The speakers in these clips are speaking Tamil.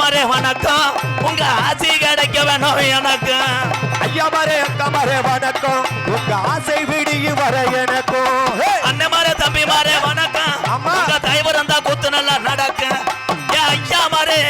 மாரே வணக்கம். உங்க ஆசி கிடைக்க வேணும் எனக்கு. ஐயா மாரே அக்கா மாரே வணக்கம். உங்க ஆசை விடிய வர எனக்கும்! அண்ணன் மாரே தம்பி மாரே வணக்கம். அம்மா. உங்க தயவு இருந்தா குத்து நல்லா நடக்கும். ஐயா மாரே.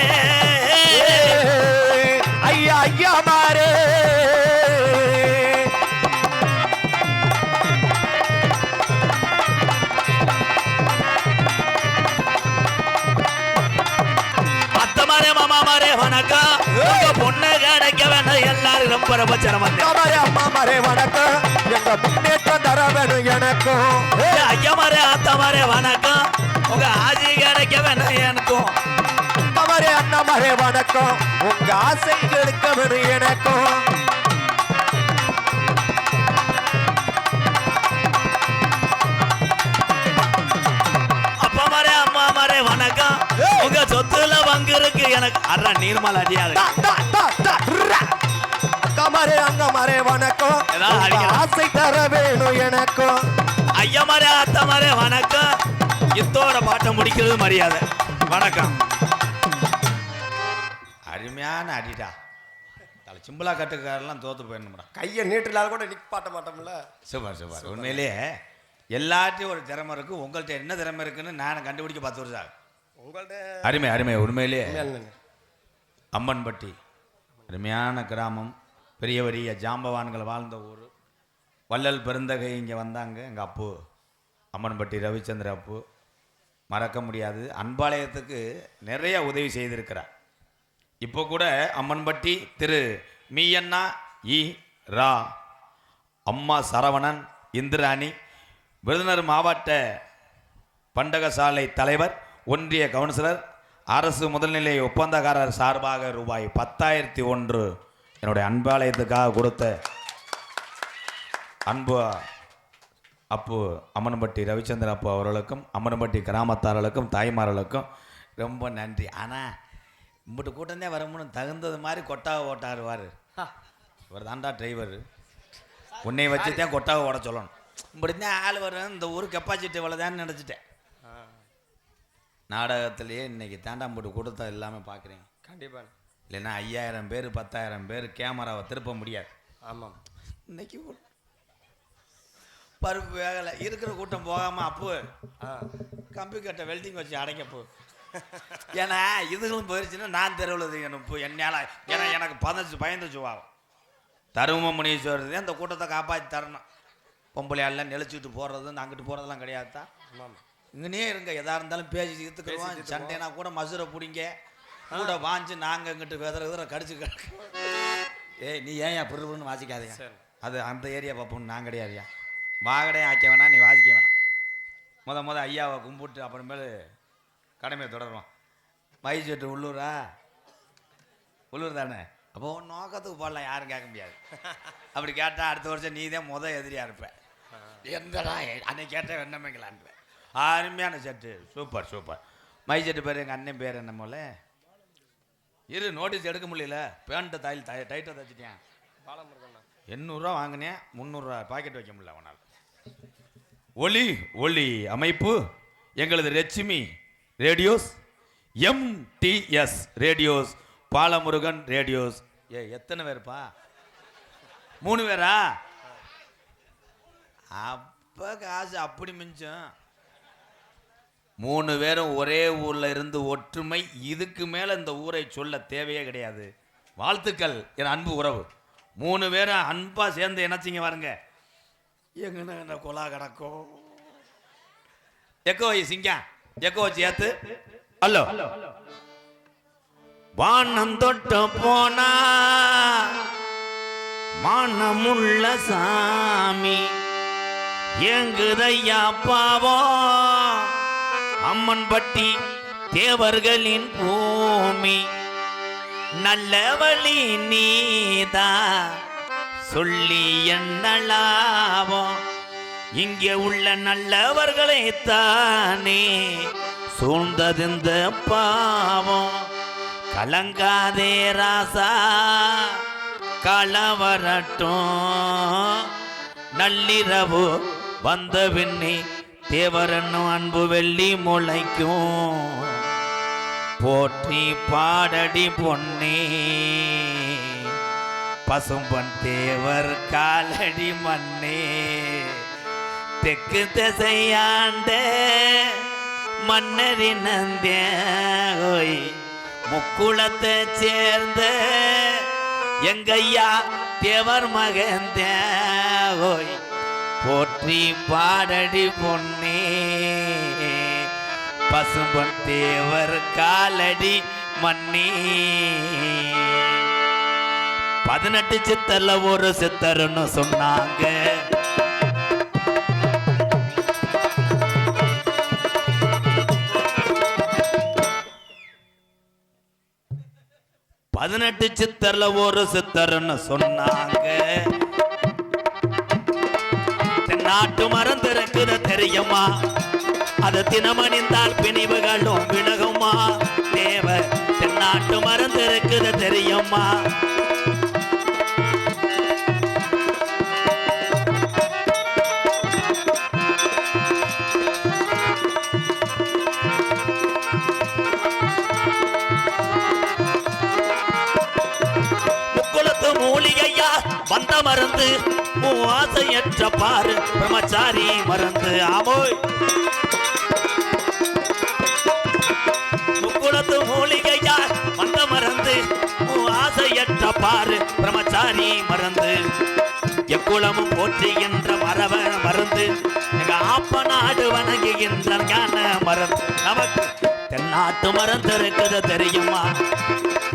வணக்கம். உங்க பொண்ணு கிடைக்க வேணும் எல்லாரும் ரொம்ப ரொம்ப சிரமம் அக்கா மாரே அம்மா மாரே வணக்கம். எங்க முன்னேற்றம் தர வேணும் எனக்கும். ஹே! ஏ ஐயா மாரே அத்தா மாரே வணக்கம். உங்க ஆசி கிடைக்க வேணும் எனக்கும். அக்கா மாரே அண்ணா மாரே வணக்கம். உங்க ஆசை எடுக்க வேணும் எனக்கும். அப்பா மாரே அம்மா மாரே வணக்கம். உங்க சொத்துல பங்கு இருக்கு. எனக்கு அறா நீர்மல் அடியா டா, டா, டா, டா, ரா. அக்கா மாரே அண்ணா மாரே வணக்கம். ஆசை தர வேணும் எனக்கும். ஐயா மாரே அத்தா மாரே வணக்கம். இத்தோட பாட்டை முடிக்கிறது மரியாதை. வணக்கம். அருமையான அடிடா. தலை சிம்பிளா கட்டுக்காரெல்லாம் தோத்து போயிடணும்டா. கையை நீட்டலால் கூட நிப்பாட்ட மாட்டோம்ல. Super super. உண்மையிலேயே எல்லாத்தையும் ஒரு திறமை இருக்கு. உங்கள்கிட்ட என்ன திறமை இருக்குன்னு நான் கண்டுபிடிக்க பத்து வருஷம் ஆகும் அருமை அருமை என்னன்னு? அம்மன்பட்டி அருமையான கிராமம் பெரிய பெரிய ஜாம்பவான்கள் வாழ்ந்த ஊர். வள்ளல் பெருந்தகை இங்கே வந்தாங்க எங்கள் அப்பு அம்மன்பட்டி ரவிச்சந்திர அப்பு. மறக்க முடியாது அன்பாலயத்துக்கு நிறைய உதவி செய்திருக்கிறார். இப்போ கூட அம்மன்பட்டி திரு மீயண்ணா இ ரா அம்மா சரவணன் இந்திராணி விருதுநகர் மாவட்ட பண்டகசாலை தலைவர் ஒன்றிய கவுன்சிலர் அரசு முதல்நிலை ஒப்பந்தக்காரர் சார்பாக ரூபாய் பத்தாயிரத்தி ஒன்று என்னுடைய அன்பாலயத்துக்காக கொடுத்த அன்பு அப்பு அம்மன்பட்டி ரவிச்சந்திர அப்பு அவர்களுக்கும் அம்மன்பட்டி கிராமத்தார்களுக்கும் தாய்மார்களுக்கும் ரொம்ப நன்றி. ஆனால் இம்பிட்டு கூட்டந்தே வரும்னு தகுந்தது மாதிரி கொட்டாவை ஓட்டாருவார். இவர் தாண்டா டிரைவர் உன்னை வச்சு தான் கொட்டாவை ஓட சொல்லணும். இப்படி தான் ஆள் வரும் இந்த ஊர் கெப்பாசிட்டி இவ்வளோதான்னு நினச்சிட்டேன். நாடகத்திலேயே இன்னைக்கு தாண்டாம்பட்டு கூட்டத்தை எல்லாமே பார்க்குறீங்க. கண்டிப்பா. இல்லைன்னா ஐயாயிரம் பேர் பத்தாயிரம் பேர் கேமராவை திருப்ப முடியாது. ஆமாம் இன்னைக்கு பருப்பு வேகலை. இருக்கிற கூட்டம் போகாமல் அப்பு. ஆ. கம்பி கட்ட வெல்டிங் வச்சு அடைக்கப்போ ஏன்னா இதுகளும் போயிடுச்சுன்னா நான் தெருவில் இப்போ என்னால் ஏன்னா எனக்கு பதினஞ்சு பயந்து சுவாகும் தரும முனீஸ்வரர் அந்த கூட்டத்தை காப்பாற்றி தரணும். பொம்பளையாள்லாம் நெளிச்சுட்டு போகிறது அங்கிட்டு போகிறதெல்லாம் கிடையாது தான் இங்கனே இருங்க. எதா இருந்தாலும் பேசி தீர்த்துக்கிறோம் சண்டைனா கூட மசுரை பிடிங்க. கூட வாஞ்சு நாங்கள் இங்கிட்டு வெதற வெதற கடிச்சு கிடக்கு. ஏய் நீ ஏன் ஏன் புருன்னு வாசிக்காதீங்க. சரி. அது அந்த ஏரியா பார்ப்போம் நான் கிடையாதுயா வாகடையும் ஆக்க வேணாம் நீ வாசிக்க வேணாம். முத முத ஐயாவை கும்பிட்டு அப்புறமேலு கடமையை தொடருவோம். மைசெட்டு உள்ளூரா? உள்ளூர் தானே? அப்போ உன் நோக்கத்துக்கு போடலாம். யாரும் கேட்க முடியாது. அப்படி கேட்டால் அடுத்த வருஷம் நீ தான் முத எதிரியாக இருப்ப. எந்தடா அன்னைக்கு கேட்ட வெண்ணமைங்களான்னு அருமையான சட்டு. Super super. மை சட்டு பேர் எங்கள் அண்ணன் பேர் என்ன போல இரு நோட்டீஸ் எடுக்க முடியல. பேண்ட்டை தாயில் தை டைட்டாக தைச்சிட்டேன் எண்ணூறுரூவா வாங்கினேன் முந்நூறுரூவா பாக்கெட் வைக்க முடியல அவனால். ஒளி ஒளி அமைப்பு எங்களது ரெச்சிமி radios MTS radios Balamurugan radios. ஏ எத்தனை பேருப்பா? மூணு பேரா? அப்போ காசு அப்படி மிஞ்சும். மூணு பேரும் ஒரே ஊரில் இருந்து ஒற்றுமை இதுக்கு மேலே இந்த ஊரை சொல்ல தேவையே கிடையாது. வாழ்த்துக்கள் என் அன்பு உறவு. மூணு பேரும் அன்பாக சேர்ந்து என்னச்சிங்க பாருங்க. எங்கன்னு என்ன கொலா கிடக்கும்? எக்கோ சிங்கா எக்கோ வச்சு ஹலோ. வானம் தொட்டு போனா மானமுள்ள சாமி. எங்குதையா பாவம். அம்மன் பட்டி தேவர்களின் பூமி நல்ல வழி நீதா சொல்லி என்னலாவோம் இங்கே உள்ள நல்லவர்களை தானே சூழ்ந்ததிந்த பாவம். கலங்காதே ராசா களவரட்டும் நள்ளிரவு வந்த பின்னே தேவரன்னும் அன்பு வெள்ளி முளைக்கும். போற்றி பாடடி பொன்னே. பசும்பன் தேவர் காலடி மண்ணே தெற்கு திசையாண்ட மன்னரின் ஓய் முக்குளத்தை சேர்ந்த எங்கையா தேவர் மகன் ஓய் போற்றி பாடடி பொன்னே. பசும்பன் தேவர் காலடி மண்ணே பதினெட்டு சித்தர்ல ஒரு சித்தர்னு சொன்னாங்க. பதினெட்டு சித்தர்ல ஒரு சித்தர்னு சொன்னாங்க. நாட்டு மருந்து இருக்குது தெரியுமா? அது தினமணிந்தால் பிணிவுகளும் விலகுமா? தேவ தென்னாட்டு மருந்து இருக்குது தெரியுமா? வந்த மருந்து மூ ஆசையற்ற பாரு பிரம்மச்சாரி மருந்து. ஆமோய். முக்குளத்து மூலிகையார் வந்த மருந்து மூ ஆசையற்ற பாரு பிரம்மச்சாரி மருந்து. எக்குளமும் போற்றுகின்ற மரவ மருந்து எங்க ஆப்ப நாடு வணங்குகின்ற ஞான மருந்து. நமக்கு தென்னாட்டு மருந்து இருக்குது தெரியுமா?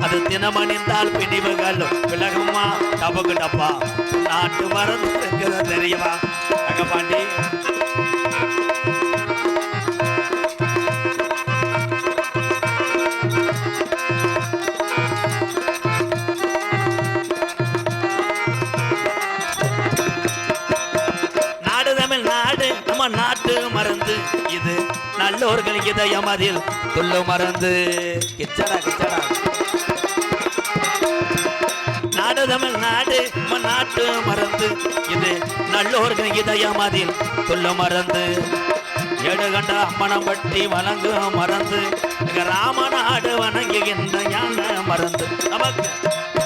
அது தினமணிந்தால் பிடிவுகள் விலகுமா? டபுக்கு டப்பா. நாட்டு மருந்து இருக்குது தெரியுமா? தங்கப்பாண்டி நாடு தமிழ் நாடு நம்ம நாட்டு மருந்து. இது நல்லோர்கள் இதயம் அதில் துள்ளு மருந்து. கிச்சடா கிச்சடா. தமிழ்நாடு நம்ம நாட்டு மருந்து இது நல்லோர்கள் இதயம் அதில் துள்ளு மருந்து ஏடு மனம் பட்டி வணங்கும் மறந்து ராம ராமநாடு வணங்குகின்ற ஞான மருந்து நமக்கு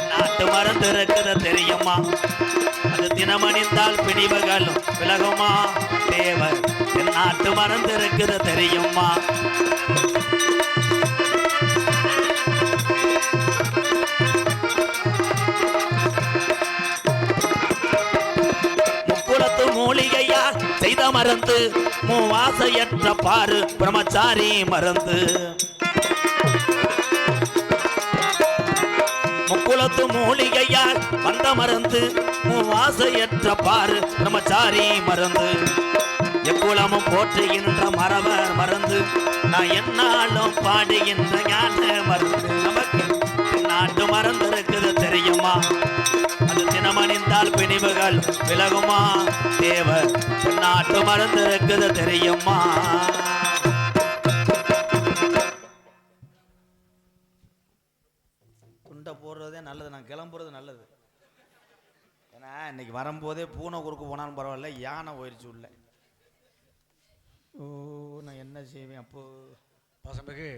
நாட்டு மறந்து இருக்கிற தெரியுமா? அது தினமணிந்தால் பிடிவுகளும் விலகுமா? தேவர் நாட்டு மறந்து இருக்கிற தெரியுமா? செய்த மருந்து மூவாசையற்ற பாரு பிரம்மச்சாரி மருந்து முக்குளத்து மூலிகையால் வந்த மருந்து மூவாசையற்ற பாரு பிரம்மச்சாரி மருந்து எக்குளமும் போற்றுகின்ற மரவர் மருந்து நான் என்னாலும் பாடுகின்ற ஞான மருந்து நமக்கு நாட்டு மறந்து இருக்குது தெரியுமா? அது தினமணிந்தால் பிணிவுகள் விலகுமா? தேவர் நாட்டு மருந்து இருக்குது தெரியுமா? துண்டை போடுறதே நல்லது நான் கிளம்புறது நல்லது. ஏன்னா இன்னைக்கு வரும்போதே பூனை குறுக்கு போனாலும் பரவாயில்ல யானை போயிடுச்சு உள்ள. ஓ நான் என்ன செய்வேன் அப்போ? பாசமிகு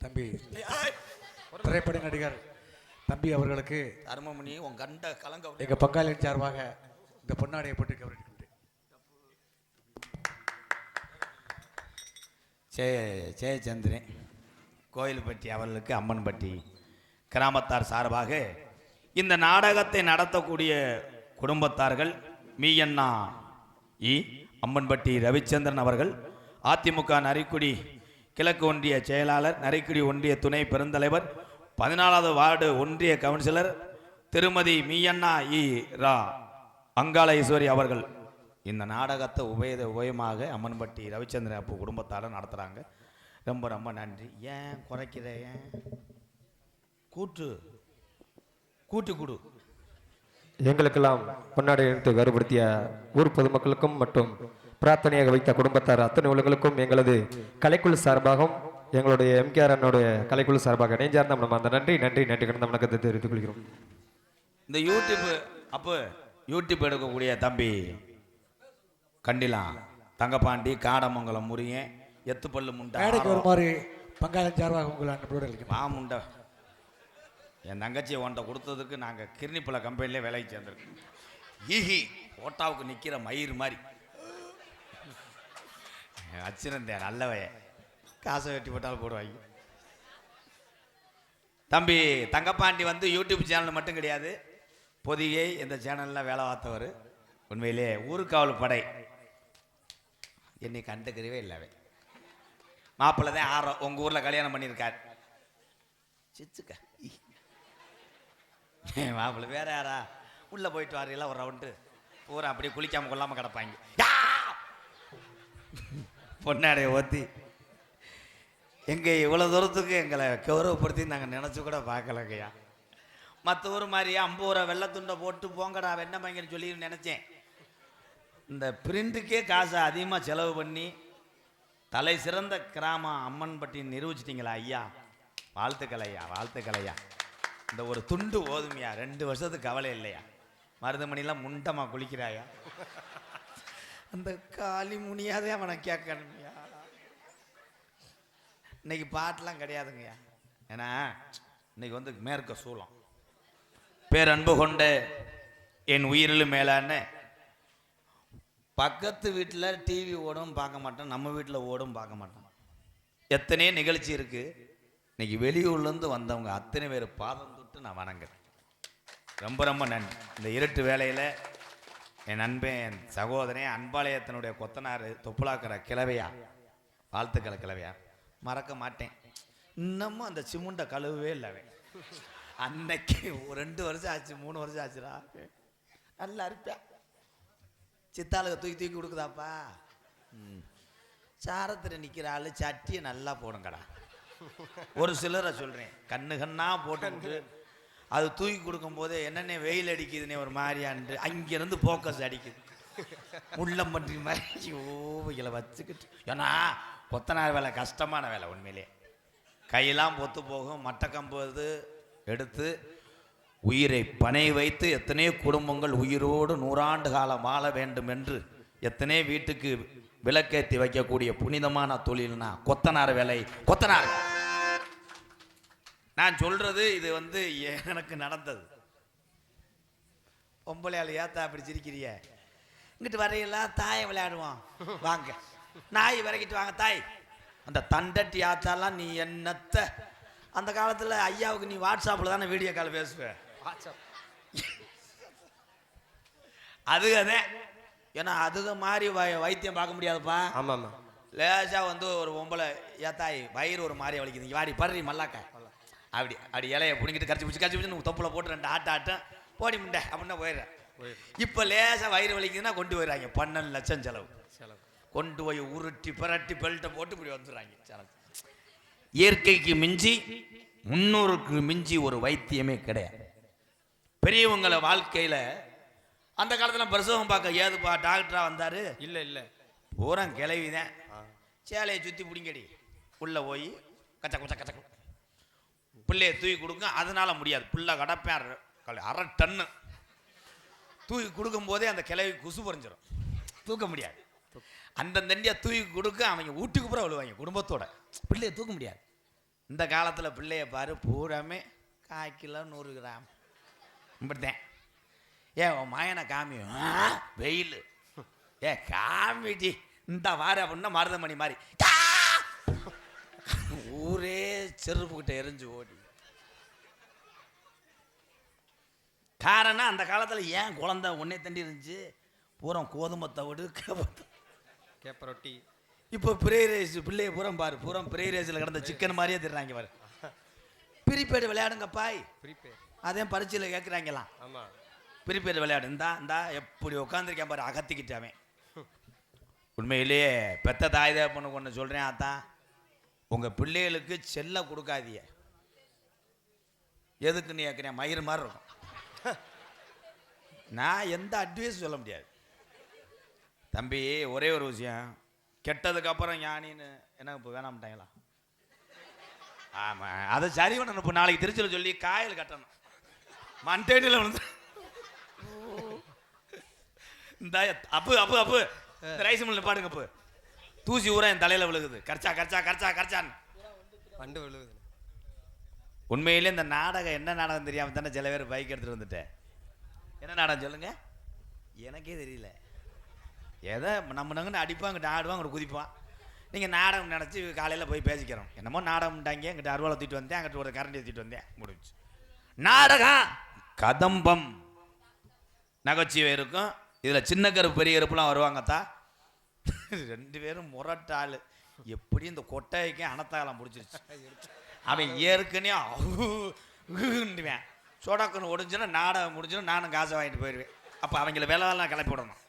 தம்பி திரைப்பட நடிகர். தம்பி அவர்களுக்கு தர்மமணி உன் கண்ட கலங்க எங்க பங்காளியின் சார்பாக இந்த பொன்னாடையை போட்டு கவனிக்கின்றேன். ஜெய ஜெயச்சந்திரன் கோயில்பட்டி அவர்களுக்கு அம்மன்பட்டி கிராமத்தார் சார்பாக இந்த நாடகத்தை நடத்தக்கூடிய குடும்பத்தார்கள் மீயண்ணா இ அம்மன்பட்டி ரவிச்சந்திரன் அவர்கள் அதிமுக நரிக்குடி கிழக்கு ஒன்றிய செயலாளர் நரிக்குடி ஒன்றிய துணை பெருந்தலைவர் பதினாலாவது வார்டு ஒன்றிய கவுன்சிலர் திருமதி மீயண்ணா இ. ரா. அங்காள ஈஸ்வரி அவர்கள். இந்த நாடகத்தை உபயத உபயமாக அம்மன்பட்டி ரவிச்சந்திரன் அப்போ குடும்பத்தால் நடத்துகிறாங்க ரொம்ப ரொம்ப நன்றி. ஏன் குறைக்கிற ஏன்? கூட்டு கூட்டு கொடு. எங்களுக்கெல்லாம் பொன்னாடை எடுத்து வேறுபடுத்திய ஊர் பொதுமக்களுக்கும் மற்றும் பிரார்த்தனையாக வைத்த குடும்பத்தார் அத்தனை உலகளுக்கும் எங்களது கலைக்குழு சார்பாகவும் எங்களுடைய எம்கேஆர் அண்ணனுடைய கலைக்குழு சார்பாக இணைஞ்சார்ந்த நம்ம அந்த நன்றி நன்றி நன்றி கடந்த வணக்கத்தை தெரிவித்துக் கொள்கிறோம். இந்த யூடியூப் அப்போ யூடியூப் எடுக்கக்கூடிய தம்பி கண்டிலாம் தங்கப்பாண்டி காடமங்கலம் முறியன் எத்துப்பல்லு முண்டை மேடைக்கு வருமாறு பங்காளன் சார்பாக உங்கள் அன்போடு அளிக்கும் மாமுண்டை என் தங்கச்சியை உன்ட்ட கொடுத்ததுக்கு நாங்கள் கிருணிப்பழ கம்பெனிலே வேலைக்கு சேர்ந்துருக்கோம். ஈஹி ஓட்டாவுக்கு நிற்கிற மயிர் மாதிரி. வச்சிருந்தேன் நல்லவைய காசை வெட்டி போட்டாலும் போடுவாங்க. தம்பி தங்கப்பாண்டி வந்து யூடியூப் சேனல் மட்டும் கிடையாது. பொதிகை இந்த சேனலில் வேலை பார்த்தவர். உண்மையிலே ஊருக்காவல் படை. என்னை கண்டுக்கிறவே இல்லை அவன். மாப்பிள்ளை தான் ஆறோம் உங்கள் ஊரில் கல்யாணம் பண்ணியிருக்கார். சிச்சுக்க. மாப்பிள்ளை வேற யாரா? உள்ளே போயிட்டு வாரீங்களா ஒரு ரவுண்டு பூரா அப்படியே குளிக்காமல் கொள்ளாமல் கிடப்பாங்க. பொன்னாடைய ஓத்தி. எங்கள் இவ்வளோ தூரத்துக்கு எங்களை கௌரவப்படுத்தி நாங்கள் நினச்சி கூட பார்க்கலங்கய்யா. மற்ற ஊர் மாதிரியா ஐம்பது ரூபா வெள்ளத்துண்டை போட்டு போங்கடா வெண்ணமைங்கன்னு சொல்லி நினச்சேன். இந்த பிரிண்ட்டுக்கே காசை அதிகமாக செலவு பண்ணி தலை சிறந்த கிராமம் அம்மன்பட்டி நிரூபிச்சிட்டிங்களா ஐயா? வாழ்த்துக்கள் ஐயா வாழ்த்துக்கள் ஐயா. இந்த ஒரு துண்டு ஓதுமையா ரெண்டு வருஷத்துக்கு கவலை இல்லையா? மருதமணிலாம் முண்டமாக குளிக்கிறாயா? அந்த காளி முனியாதே அவனை கேட்கணுமையா. இன்னைக்கு பாட்டெலாம் கிடையாதுங்கய்யா ஏன்னா இன்னைக்கு வந்து மேற்க சூளம். பேரன்பு கொண்ட என் உயிரிலும் மேலான்னு பக்கத்து வீட்டில் டிவி ஓடும் பார்க்க மாட்டோம் நம்ம வீட்டில் ஓடும் பார்க்க மாட்டோம். எத்தனையோ நிகழ்ச்சி இருக்கு. இன்னைக்கு வெளியூர்லேருந்து வந்தவங்க அத்தனை பேர் பாதம் தொட்டு நான் வணங்குறேன். ரொம்ப ரொம்ப நன்றி. இந்த இருட்டு வேலையில் என் நண்பன் என் சகோதரன் அன்பாலயத்தினுடைய கொத்தனார் தொப்புளாக்கிற கிழவையா? வாழ்த்துக்களை கிழவையா? மறக்க மாட்டேன். இன்னமும் அந்த சிமுண்டை கழுவவே இல்லை அவன். அன்னைக்கு ரெண்டு வருஷம் ஆச்சு மூணு வருஷம் ஆச்சுடா. நல்லா இருப்பேன் சித்தாளுக்கு தூக்கி தூக்கி கொடுக்குதாப்பா. ம். சாரத்தில் நிற்கிற ஆள் சட்டியை நல்லா போடுங்கடா. ஒரு சிலரை சொல்கிறேன் கண்ணு கண்ணா போட்டு அது தூக்கி கொடுக்கும்போது என்னென்ன வெயில் அடிக்குதுன்னே ஒரு மாதிரியான்ட்டு அங்கேருந்து ஃபோக்கஸ் அடிக்குது. முள்ளம் பன்றி மாதிரி ஓவைகளை வச்சுக்கிட்டு. ஏன்னா கொத்தனார் வேலை கஷ்டமான வேலை உண்மையிலே. கையெல்லாம் பொத்து போகும் மட்டக்கம்பு இது எடுத்து உயிரை பனை வைத்து எத்தனையோ குடும்பங்கள் உயிரோடு நூறாண்டு காலம் வாழ வேண்டும் என்று எத்தனை வீட்டுக்கு விளக்கேற்றி வைக்கக்கூடிய புனிதமான தொழில்னா கொத்தனார் வேலை. கொத்தனார்! நான் சொல்றது இது வந்து எனக்கு நடந்தது. பொம்பளையால் ஏத்தா அப்படி சிரிக்கிறிய இங்கிட்டு வரையெல்லாம் தாயை விளையாடுவோம் வாங்க. நாய் விறக்கிட்டு வாங்க தாய். அந்த தண்டட்டி ஆத்தாலாம் நீ என்னத்த? அந்த காலத்தில் ஐயாவுக்கு நீ வாட்ஸ்அப்பில் தானே வீடியோ கால் பேசுவ? அதுகதே ஏன்னா அதுக மாதிரி வைத்தியம் பார்க்க முடியாதுப்பா. ஆமாம் ஆமாம் லேசா வந்து ஒரு பொம்பளை ஏத்தாய் வயிறு ஒரு மாதிரி வலிக்குது. வாடி படுறி மல்லாக்க. அப்படி அப்படி இலைய பிடிங்கிட்டு கரைச்சி பிடிச்சி கரைச்சி பிடிச்சி தொப்புல போட்டு ரெண்டு ஆட்ட ஆட்டம் போடி முண்டை அப்படின்னா போயிடுறேன். இப்போ லேசா வயிறு வலிக்குதுன்னா கொண்டு போயிடுறாங்க பன்னெண்டு லட்சம் செலவு. கொண்டு போய் உருட்டி பிரட்டி பெல்ட்டை போட்டு இப்படி வந்துடுறாங்க. செலவு இயற்கைக்கு மிஞ்சி முன்னோருக்கு மிஞ்சி ஒரு வைத்தியமே கிடையாது. பெரியவங்களை வாழ்க்கையில் அந்த காலத்தில் பிரசவம் பார்க்க ஏதுப்பா டாக்டரா வந்தாரு? இல்லை இல்லை. பூரா கிளவி தான் சேலையை சுற்றி பிடிங்கடி. உள்ளே போய் கச்ச கச்ச கச்ச பிள்ளைய தூக்கி கொடுங்க அதனால முடியாது. பிள்ளை கடப்பேன் அரை- டன்னு. தூக்கி கொடுக்கும் போதே அந்த கிளவி குசு பறிஞ்சிடும் தூக்க முடியாது. அந்த தண்டியை தூக்கி கொடுக்க அவங்க வீட்டுக்கு பூரா விழுவாங்க குடும்பத்தோட. பிள்ளைய தூக்க முடியாது. இந்த காலத்தில் பிள்ளைய பாரு பூராமே கால் கிலோ நூறு கிராம். இப்படித்தேன் ஏ உன் மாயனை காமி வெயில். ஏ காமிடி. இந்த வார அப்படின்னா மருதமணி மாதிரி. ஊரே செருப்புக்கிட்ட எரிஞ்சு ஓடி. காரணம் அந்த காலத்தில் ஏன் குழந்தை ஒன்னே தண்டி இருந்துச்சு? பூரம் கோதுமை தவிடு கேப்ப- கேப்ப ரொட்டி. இப்போ பிரே ரேஸ் பிள்ளைய பூரா பாரு பூரா பிரே ரேஸில் கிடந்த சிக்கன் மாதிரியே திடுறாங்க பாரு. பிரிப்பேடு விளையாடுங்க பாய் ப்ரீபே அதே பரீட்சையில் கேட்குறாங்களாம் ஆமாம் பிரிப்பேர் விளையாடு இந்தா இந்தா எப்படி உட்காந்துருக்கேன் பாரு அகத்திக்கிட்டாமே உண்மையிலேயே பெத்த தாய் தகப்பனு ஒன்று சொல்கிறேன் ஆத்தா. உங்கள் பிள்ளைகளுக்கு செல்ல கொடுக்காதீங்க. எதுக்குன்னு கேட்குறேன் மயிறு மாதிரி இருக்கும். நான் எந்த அட்வைஸும் சொல்ல முடியாது. தம்பி ஒரே ஒரு விஷயம். கெட்டதுக்கு அப்புறம் ஞானின்னு என்ன இப்போ வேணாம்ட்டாங்களா? ஆமாம் அதை சரி பண்ணணும். இப்போ நாளைக்கு திருச்சியில் சொல்லி காயல் கட்டணும். மண்டேடியில் வந்து இந்த அப்பு அப்பு அப்பு. ரைஸ் மில்ல பாடுங்க இப்போ தூசி ஊரா என் தலையில விழுகுது. கர்ச்சா கர்ச்சா கர்ச்சா கர்ச்சான்னு. வண்டு விழுகுது. உண்மையிலே இந்த நாடகம் என்ன நாடகம் தெரியாம தானே சில பேர் பைக் எடுத்துட்டு வந்துட்டேன். என்ன நாடகம் சொல்லுங்க? எனக்கே தெரியல. ஏதோ நம்ம நங்கன்னு அடிப்பான் அங்கிட்ட ஆடுவான் அங்கிட்ட குதிப்பான். நீங்கள் நாடகம் நினச்சி காலையில் போய் பேசிக்கிறோம். என்னமோ நாடகம்ட்டாங்க எங்கிட்ட அருவாள் தூட்டி வந்தேன் அங்கிட்ட ஒரு கரண்டி தூக்கிட்டு வந்தேன். முடிஞ்சு நாடகம் கதம்பம். நகைச்சுவை இருக்கும். இதில் சின்ன கருப்பு பெரிய கருப்புலாம் வருவாங்கத்தா ரெண்டு பேரும் முரட்டாள். எப்படி இந்த கொட்டைக்கு அனத்தாலம் பிடிச்சிருச்சு. அவன் ஏற்கனவே அவுண்டுவேன் சோடாக்கன்னு ஒடிஞ்சுன்னா நாடகம் முடிஞ்சுன்னா நானும் காசை வாங்கிட்டு போயிடுவேன். அப்போ அவங்கள வேலைலாம் கிளப்பி விடணும்.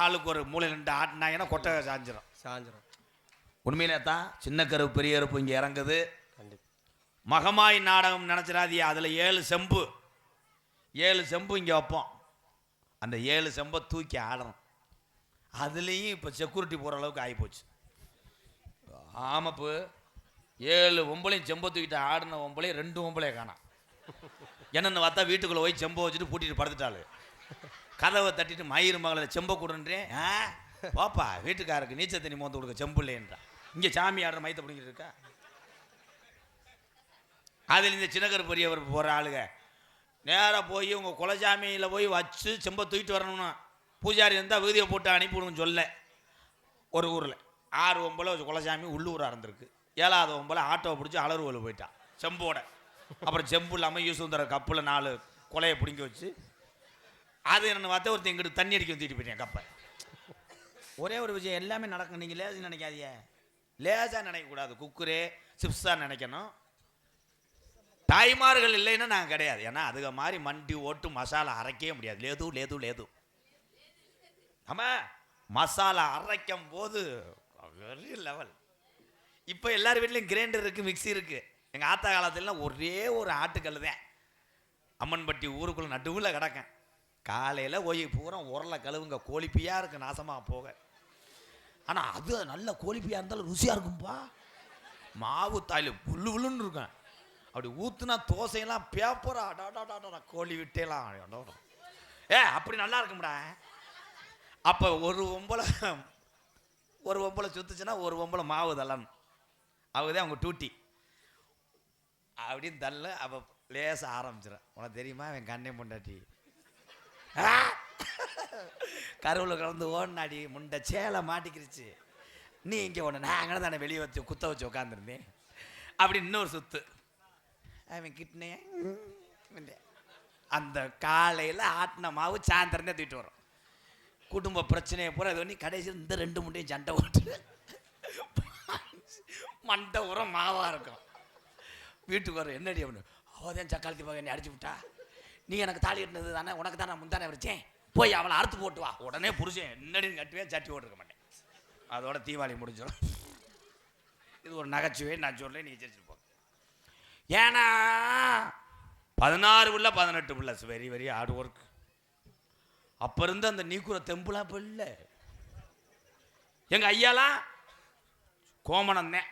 ஆளுக்கு ஒரு மூலையில் நின்று ஆட்டினாங்கன்னா கொட்டை சாஞ்சிரும். சாஞ்சிரும். உண்மையிலே தான் சின்ன கருப்பு பெரிய கருப்பு இங்கே இறங்குது. மகமாய் நாடகம் நினச்சிடாதியா அதில் ஏழு செம்பு. ஏழு செம்பு இங்கே வைப்போம். அந்த ஏழு செம்பை தூக்கி ஆடணும். அதுலேயும் இப்போ செக்யூரிட்டி போகிற அளவுக்கு ஆகிப்போச்சு ஆமாப்பு ஏழு ஒம்பளையும் செம்பை தூக்கிட்டு ஆடின ஒம்பளையும் ரெண்டு ஒம்பளையை காணாம். என்னென்னு பார்த்தா வீட்டுக்குள்ளே போய் செம்பை வச்சுட்டு பூட்டிட்டு படுத்துட்டாள். கதவை தட்டிட்டு மயிறு மகளை செம்பை கொடுன்றேன் ஆ? போப்பா வீட்டுக்காருக்கு நீச்சல் தண்ணி மோந்து கொடுக்க செம்பு இல்லைன்றா இங்கே சாமி ஆடுற மயத்தை பிடிக்கிட்டு இருக்கா? அதில் இந்த சின்னகர் பெரியவர் போகிற ஆளுங்க நேராக போய் உங்கள் குலசாமியில் போய் வச்சு செம்பை தூக்கிட்டு வரணும்னா பூஜாரி இருந்தால் விகுதியை போட்டு அனுப்பிவிடுன்னு சொல்ல. ஒரு ஊரில். ஆறு ஒம்பளை குலசாமி உள்ளூராக இருந்திருக்கு. ஏழாவது ஒம்பளை ஆட்டோவை பிடிச்சி அலறுவல் போயிட்டான் செம்போட. அப்புறம் செம்பு இல்லாமல் யூசுந்தர கப்பில் நாலு கொலையை பிடிங்கி வச்சு அது என்ன பார்த்தா ஒருத்தன் எங்கிட்ட தண்ணி அடிக்க வந்துட்டு போயிட்டேன் கப்பை ஒரே ஒரு விஷயம் எல்லாமே நடக்கும் நீங்கள் லேசு நினைக்காதீங்க. லேசாக நினைக்கக்கூடாது. குக்குரே சிப்ஸாக நினைக்கணும். தாய்மார்கள் இல்லைன்னா நாங்கள் கிடையாது. ஏன்னா அதுக்கு மாதிரி மண்டி ஓட்டு மசாலா அரைக்கவே முடியாது. லேது லேது லேது. ஆமாம் மசாலா அரைக்கும் போது வெரி லெவல் இப்போ எல்லார் வீட்லேயும் கிரைண்டர் இருக்குது மிக்சி இருக்குது எங்கள் ஆத்தா காலத்துலலாம் ஒரே ஒரு ஆட்டுக்கல் தான் அம்மன்பட்டி ஊருக்குள்ளே நடுவில் கிடக்கேன். காலையில் போய் பூரா உரலை கழுவுங்க. கோழிப்பியாக இருக்குது நாசமாக போக. ஆனால் அது நல்ல கோழிப்பியாக இருந்தாலும் ருசியாக இருக்கும்பா. மாவு தாயில் புல்லு புல்லுன்னு இருக்கும். அப்படி ஊற்றுனா தோசையெல்லாம் பேப்பரா அடாடாடாடா கோழி விட்டேலாம். ஏ அப்படி நல்லா இருக்கும்டா. அப்போ ஒரு ஒம்பளை ஒரு ஒம்பளை சுத்துச்சுன்னா ஒரு ஒம்பளை மாவு தள்ளணும். அவதான் அவங்க டூட்டி அப்படின்னு தள்ள அப்போ லேச ஆரம்பிச்சிடும் உனக்கு தெரியுமா என் கண்ணே பொண்டாட்டி? கருவில் கலந்து ஓடினாடி முண்டை சேலை மாட்டிக்கிருச்சு. நீ இங்கே ஒன்று நான் அங்கே தானே வெளியே வச்சு குத்த வச்சு உட்காந்துருந்தேன் அப்படி இன்னொரு சுத்து. அவன் கிட்னே அந்த காலையில் ஆட்டின மாவு சாயந்தரந்தே தூக்கிட்டு வரும். குடும்ப பிரச்சனையை பூரா இது பண்ணி கடைசியில் இந்த ரெண்டு முண்டையும் சண்டை ஓட்டு மண்டை உரம் மாவாக இருக்கும். வீட்டுக்கு வர என்னடி அவனு? அவதான் சக்காலத்தி போக என்னை அடிச்சு விட்டா? நீ எனக்கு தாலி கட்டினது தானே உனக்கு தான் நான் முந்தானே வச்சேன் போய் அவளை அறுத்து போட்டு வா. உடனே புரிச்சேன் என்னடி கட்டுவேன் சட்டி போட்டுருக்க மாட்டேன். அதோட தீபாவளி முடிஞ்சிடும். இது ஒரு நகைச்சுவை நான் சொல்றேன் நீ ஜெயிச்சிட்டு போ. ஏன்னா பதினாறு உள்ள பதினெட்டு உள்ள வெரி வெரி ஹார்ட் ஒர்க் அப்போ இருந்து அந்த நீக்குற தெம்புலாம் இப்போ இல்லை. எங்கள் ஐயாலாம் கோமணம் தான்.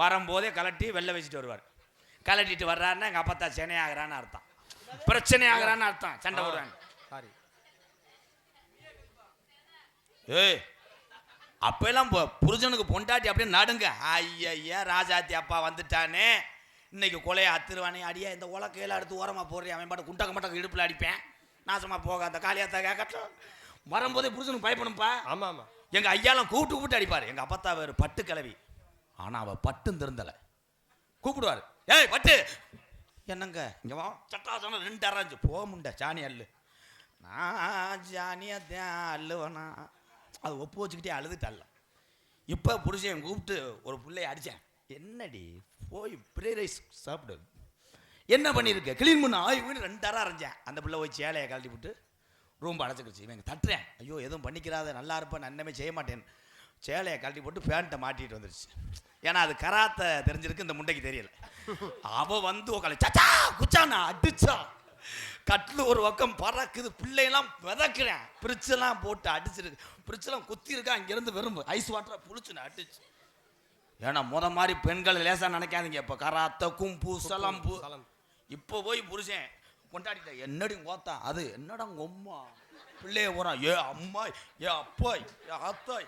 வரும்போதே கலட்டி வெளில வச்சுட்டு வருவார். கலட்டிட்டு வர்றாருன்னா எங்கள் அப்பத்தா சென்னை ஆகிறான்னு அர்த்தம். பிரச்சனை ஆகிறான்னு அர்த்தம். சண்டை போடுறாங்க. சாரி. ஏய் அப்பெல்லாம் பொ- புருஷனுக்கு பொண்டாட்டி அப்படியே நடுங்க. ஐயா ராஜாத்தி அப்பா வந்துட்டானே. இன்னைக்கு கொலையை அத்துருவானே. அடியா இந்த உலக்கையில எடுத்து ஓரமாக போடுறேன் அவன் பாட்டு குண்டக்க மாட்டக்க இடுப்பில் அடிப்பேன். நாசமா போகாத காளியாத்தா கேட்கட்டும் வரும்போதே புருஷனுக்கு பயப்படணும்ப்பா ஆமா ஆமா. எங்க ஐயாலாம் கூப்பிட்டு கூப்பிட்டு அடிப்பார். எங்க அப்பத்தா வேறு பட்டு கிளவி ஆனா அவ பட்டும் திருந்தல. கூப்பிடுவார். ஏய் பட்டு! என்னங்க? இங்க வா. சட்டாசனம் ரெண்டு அரைஞ்சு. போக முண்ட சாணி அல்லு நான் ஜானியா தான் அல்லுவனா அது ஒப்பு வச்சுக்கிட்டே அழுதுட்டு அல்ல இப்போ புருஷன் கூப்பிட்டு ஒரு பிள்ளைய அடித்தேன் என்னடி? போய் ப்ரே ரைஸ் சாப்பிடு. என்ன பண்ணியிருக்க? க்ளீன் பண்ண. ஆய்வுன்னு ரெண்டு அரை அரைஞ்சேன். அந்த பிள்ளை போய் சேலையை கழட்டி விட்டு ரூம் அடைச்சிக்கிச்சு இவங்க தட்டுறேன். ஐயோ எதுவும் பண்ணிக்கிறாத நல்லா இருப்பேன் நான் இன்னமே செய்ய மாட்டேன். சேலையை கழட்டி போட்டு பேண்ட்டை மாட்டிட்டு வந்துருச்சு. ஏன்னா அது கராத்தை தெரிஞ்சிருக்கு இந்த முண்டைக்கு தெரியல. அவ வந்து உக்கால சச்சா குச்சானா அடிச்சா. கட்டில் ஒரு பக்கம் பறக்குது பிள்ளையெல்லாம் விதக்கிறேன். பிரிச்செல்லாம் போட்டு அடிச்சிருக்கு. பிரிச்செல்லாம் குத்தி இருக்கா இங்கேருந்து வெறும் ஐஸ் வாட்டரை புளிச்சுன்னு அடிச்சு. ஏன்னா முத மாதிரி பெண்கள் லேசா நினைக்காதீங்க. இப்போ கராத்த கும்பு சலம்பு. சலம். இப்போ போய் புருஷன் கொண்டாடிட்ட என்னடி கோத்தா அது என்னடா உங்க அம்மா? பிள்ளைய போறான் ஏ அம்மா ஏ அப்பாய் ஏ அத்தாய்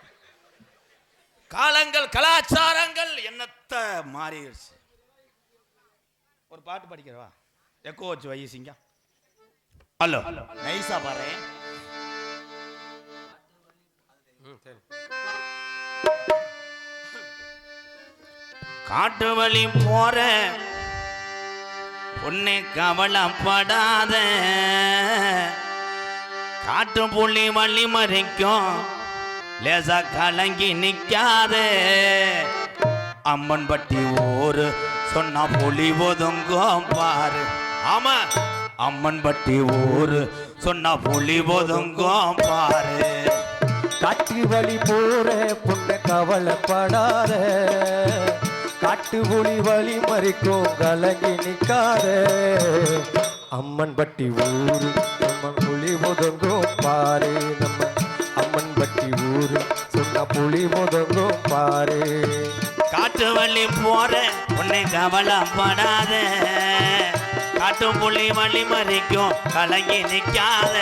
காலங்கள் கலாச்சாரங்கள் என்னத்த மாறிடுச்சு. ஒரு பாட்டு படிக்கிறவா? எக்கோ வச்சு வை சிங்கம் ஹலோ. நைஸா பாரு காட்டு வழி போற பொண்ணு கவலைப்படாத. காட்டு புள்ளி வள்ளி மறைக்கும் லேசா கலங்கி நிக்காத. அம்மன் பட்டி ஊரு சொன்னா புலி ஒதுங்கும் பாரு. ஆமா. அம்மன் பட்டி ஊரு சொன்னா புலி ஒதுங்கும் பாரு. காட்டு வழி போற புண்ண கவலைப்படாத. காட்டு புலி வழி மறிக்கும் கலங்கி நிக்காத. அம்மன் பட்டி ஊரு நம்ம புலி ஒதுங்கும் பாரு. நம்ம அம்மன் பட்டி ஊரு சொன்ன புலி ஒதுங்கும் பாரு. காட்டு வள்ளி போற உன்னை கவலைப்படாத. காட்டு புள்ளி வழி மறிக்கும் கலங்கி நிற்காத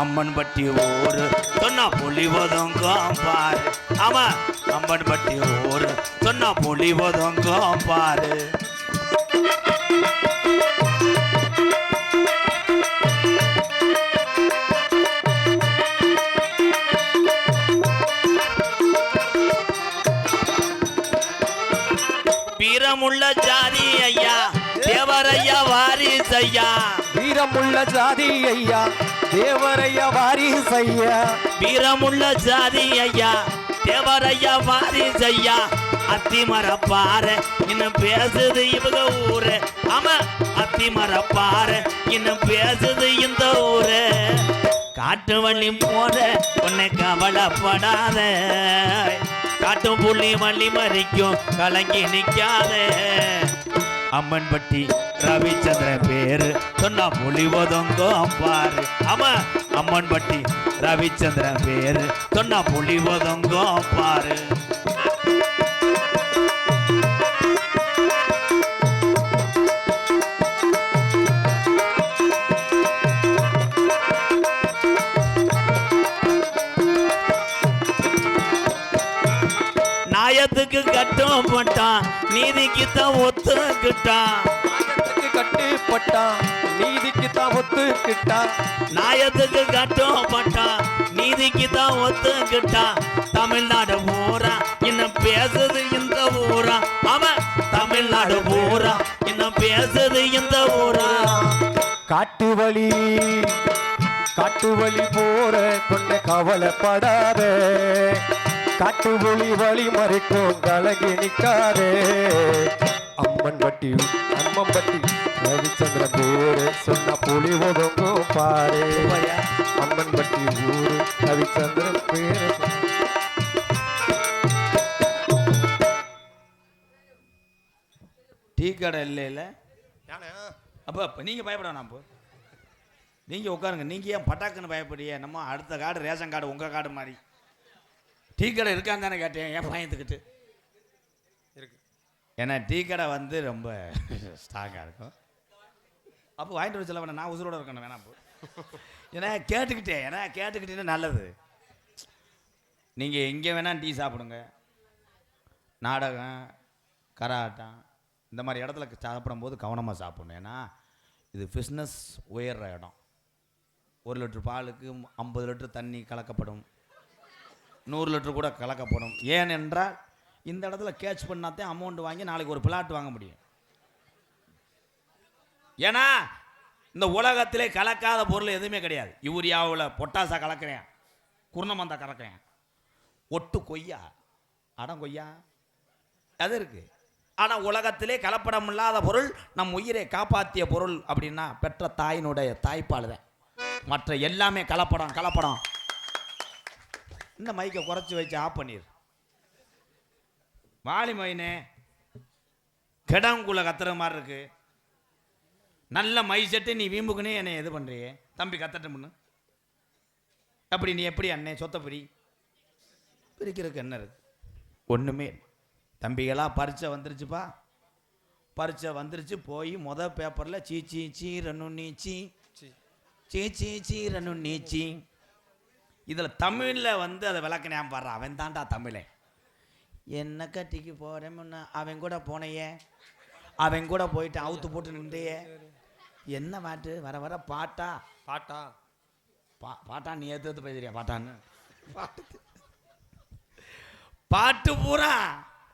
அம்மன் பட்டி ஊரு சொன்னா புலி ஒதுங்கும் பாரு. ஆமா அம்மன் பட்டி ஊரு சொன்னா புலி ஒதுங்கும் பாரு. வீரமுள்ள ஜாதி ஐயா தேவரையா வாரிசு ஐயா வீரமுள்ள ஜாதி ஐயா தேவரையா வாரிசையா. வீரமுள்ள ஜாதி ஐயா தேவரையா வாரிசு ஐயா அத்தி மரப்பாரு இன்னும் பேசுது இவங்க ஊரு. ஆமா அத்தி மரப்பாரு இன்னும் பேசுது இந்த ஊரு. காட்டு வள்ளி போற உன்னை கவலைப்படாத. காட்டும் புள்ளி மல்லி மறிக்கும் கலங்கி நிற்காத அம்மன் பட்டி ரவிச்சந்திர பேரு சொன்னா புலி ஒதுங்கும் பாரு. ஆமா அம்மன் பட்டி ரவிச்சந்திர பேரு சொன்னா புலி ஒதுங்கும் பாரு. நாயத்துக்கு கட்டும் போட்டான். நீதிக்கு தான் ஒத்துக்கிட்டான் கட்டுப்பட்டான் நீதிக்கு தான் ஒத்துக்கிட்டான். நாயத்துக்கு கட்டும் போட்டான். நீதிக்கு தான் ஒத்துக்கிட்டான். தமிழ்நாடு பூரா இன்னும் பேசுது இந்த ஊரா. அவன் தமிழ்நாடு பூரா இன்னும் பேசுது இந்த ஊரா. காட்டு வழி காட்டு வழி போற கொண்ட கவலைப்படாத. காட்டு வழி வழி மறைக்கும் கலகி நிக்காதே. அம்மன் பட்டி அம்மன் பட்டி ரவிச்சந்திர பேரு சொன்ன புலி ஒதுங்கும் பாரு. அம்மன் பட்டி ஊரு ரவிச்சந்திரன் பேரு டீ கடை இல்லை இல்லை அப்போ அப்போ நீங்கள் பயப்பட வேணாம் அப்போ நீங்கள் உட்காருங்க. நீங்கள் ஏன் பட்டாக்குன்னு பயப்படுறிய? நம்ம அடுத்த கார்டு ரேஷன் கார்டு உங்கள் கார்டு மாதிரி. டீ கடை இருக்கான்னு தானே கேட்டேன் ஏன் பயந்துக்கிட்டு இருக்கு. ஏன்னா டீ கடை வந்து ரொம்ப ஸ்ட்ராங்காக இருக்கும். அப்போ வாங்கிட்டு வர சொல்ல வேணாம் நான் உசுரோட இருக்கணும் வேணாம் அப்போ ஏன்னா கேட்டுக்கிட்டேன் ஏன்னா கேட்டுக்கிட்டேன்னு நல்லது. நீங்கள் எங்கே வேணால் டீ சாப்பிடுங்க. நாடகம் கராட்டம் இந்த மாதிரி இடத்துல சாப்பிடும்போது கவனமாக சாப்பிடணும். ஏன்னா இது பிஸ்னஸ் உயர்ற இடம். ஒரு லிட்டர் பாலுக்கு ஐம்பது லிட்டர் தண்ணி கலக்கப்படும். நூறு லிட்டர் கூட கலக்கப்படும். ஏனென்றால் இந்த இடத்துல கேட்ச் பண்ணாதான் அமௌண்ட் வாங்கி நாளைக்கு ஒரு பிளாட் வாங்க முடியும். ஏன்னா இந்த உலகத்திலே கலக்காத பொருள் எதுவுமே கிடையாது. யூரியாவில் பொட்டாசா கலக்கிறேன் குருணமந்தா கலக்கிறேன் ஒட்டு கொய்யா. அடம் கொய்யா. அது இருக்கு. ஆனால் உலகத்திலே கலப்படம் இல்லாத பொருள் நம் உயிரை காப்பாற்றிய பொருள் அப்படின்னா பெற்ற தாயினுடைய தாய்ப்பால் தான். மற்ற எல்லாமே கலப்படம் கலப்படம். இந்த மைக்கை குறைச்சி வச்சு ஆஃப் பண்ணிடு வாலி மைனே கிடங்குள்ள கத்துற மாதிரி இருக்கு. நல்ல மை செட்டு நீ வீம்புக்குனே என்னை இது பண்ணுறியே தம்பி கத்தட்ட முன்னு. அப்படி நீ எப்படி அண்ணே சொத்த பிரி பிரிக்கிறதுக்கு என்ன இருக்கு? ஒன்றுமே இல்ல. தம்பிகளா பரீட்சை வந்துருச்சுப்பா. பரீட்சை வந்துருச்சு போய் முத பேப்பரில் சீ சீ சீ ரன்னு நீச்சி சீ. சீ. சீ ரன்னு நீச்சி இதில் தமிழில் வந்து அதை விளக்கணையாம பாடுறான் அவன் தான்டா தமிழன் என்ன கட்டிக்கு போகிறேன்னு அவன் கூட போனையே. அவன் கூட போயிட்டு அவுத்து போட்டு நின்றையே என்ன பாட்டு? வர வர பாட்டா? பாட்டா? பா பாட்டா நீ ஏற்று ஏற்று பேசுறியா பாட்டான்னு? பாட்டு. பாட்டு பூரா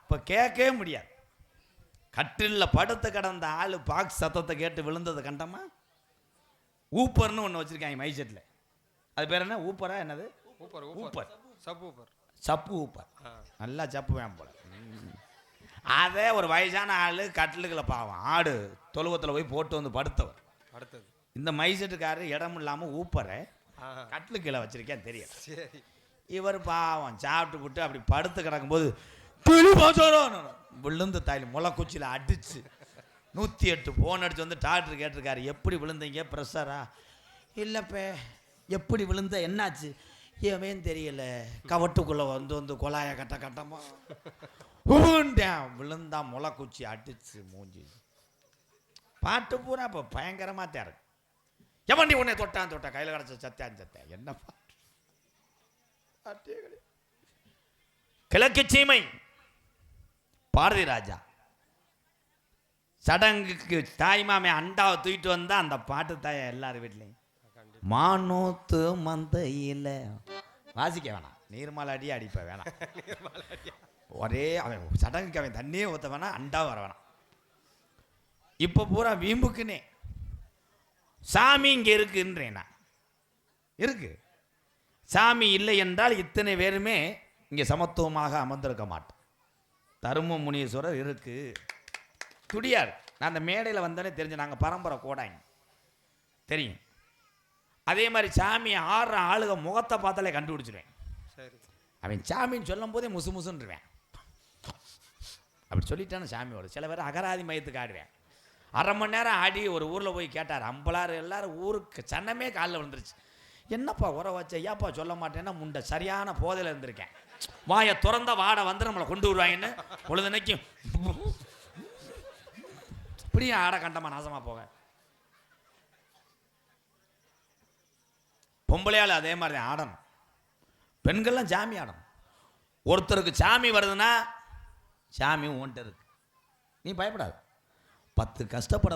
இப்போ கேட்கவே முடியாது. கட்டிலில் படுத்து கிடந்த ஆள் பாக்ஸ் சத்தத்தை கேட்டு விழுந்தது கண்டமா? ஊப்பர்னு ஒன்று வச்சுருக்காங்க மைசெட்டில் அது பேர் என்ன? ஊப்பரா? என்னது? ஊப்பர் ஊப்பர். சப் ஊப்பர். சப்பு ஊப்பர். நல்லா சப்பு வேம் போல. அதே ஒரு வயசான ஆள் கட்டிலுக்குள்ள பாவம். ஆடு தொழுவத்தில் போய் போட்டு வந்து படுத்தவர். அடுத்தது இந்த மைசெட்டுக்காரர் இடம் இல்லாமல் ஊப்பரை கட்டிலு கீழே வச்சிருக்கேன் தெரியல. சரி. இவர் பாவம். சாப்பிட்டு விட்டு அப்படி படுத்து கிடக்கும்போது விழுந்து தாயில் முளைக்குச்சியில் அடிச்சு நூற்றி எட்டு ஃபோன் அடிச்சு வந்து டாக்டர் கேட்டிருக்காரு. எப்படி விழுந்தீங்க? ப்ரெஷரா இல்லைப்பே. எப்படி விழுந்த என்னாச்சு? ஏன் தெரியல. கவட்டுக்குள்ளே வந்து வந்து கொலாய கட்ட கட்டமா. விழுந்தா முளைக்குச்சி அடிச்சு மூஞ்சி பாட்டு பூரா இப்போ பயங்கரமாக தேரு எவன் நீ உன்னை தொட்டான் தொட்டா? கையில் கிடச்ச சத்தான் சத்தியா? என்ன பாட்டு? கிழக்கு சீமை. பாரதி ராஜா. சடங்குக்கு தாய்மாமே அண்டாவை தூக்கிட்டு வந்தா அந்த பாட்டு தாய எல்லார் வீட்லையும். மானூத்து மந்தையில். வாசிக்க வேணாம். நீர்மலடி அடிப்ப வேணாம். ஒரே அவன் சடங்குக்கு அவன் தண்ணியே ஊற்ற வேணாம் அண்டா வர வேணாம். இப்போ பூரா வீம்புக்குன்னே சாமி இங்கே இருக்குன்றேன்? நான் இருக்கு. சாமி இல்லை என்றால் இத்தனை பேருமே இங்கே சமத்துவமாக அமர்ந்திருக்க மாட்டோம். தரும முனீஸ்வரர் இருக்கு. துடியார் நான் அந்த மேடையில் வந்தோடனே தெரிஞ்சு நாங்கள் பரம்பரை கோடாங்க தெரியும். அதே மாதிரி சாமியை ஆடுற ஆளுக முகத்தை பார்த்தாலே கண்டுபிடிச்சிருவேன். சரி. அவன் சாமின்னு சொல்லும் போதே முசு முசுன்றுவேன் அப்படி சொல்லிட்டானு சாமி வரும் சில பேர் அகராதி மையத்துக்கு ஆடுவேன். அரை மணி நேரம் ஆடி ஒரு ஊரில் போய் கேட்டார் அம்பலார் எல்லாரும் ஊருக்கு சன்னமே காலில் விழுந்துருச்சு. என்னப்பா உர வச்ச? ஏப்பா சொல்ல மாட்டேன்னா முண்டை சரியான போதையில் இருந்திருக்கேன். வாயை திறந்த வாடை வந்து நம்மளை கொண்டு வருவாங்கன்னு. பொழுதுனைக்கும் இப்படியும் ஆட கண்டமா நாசமா போக பொம்பளையால் அதே மாதிரி தான் ஆடணும். பெண்கள்லாம் சாமி ஆடணும். ஒருத்தருக்கு சாமி வருதுன்னா சாமி உன்ட்ட இருக்கு. நீ பயப்படாது. பத்து கஷ்டப்பட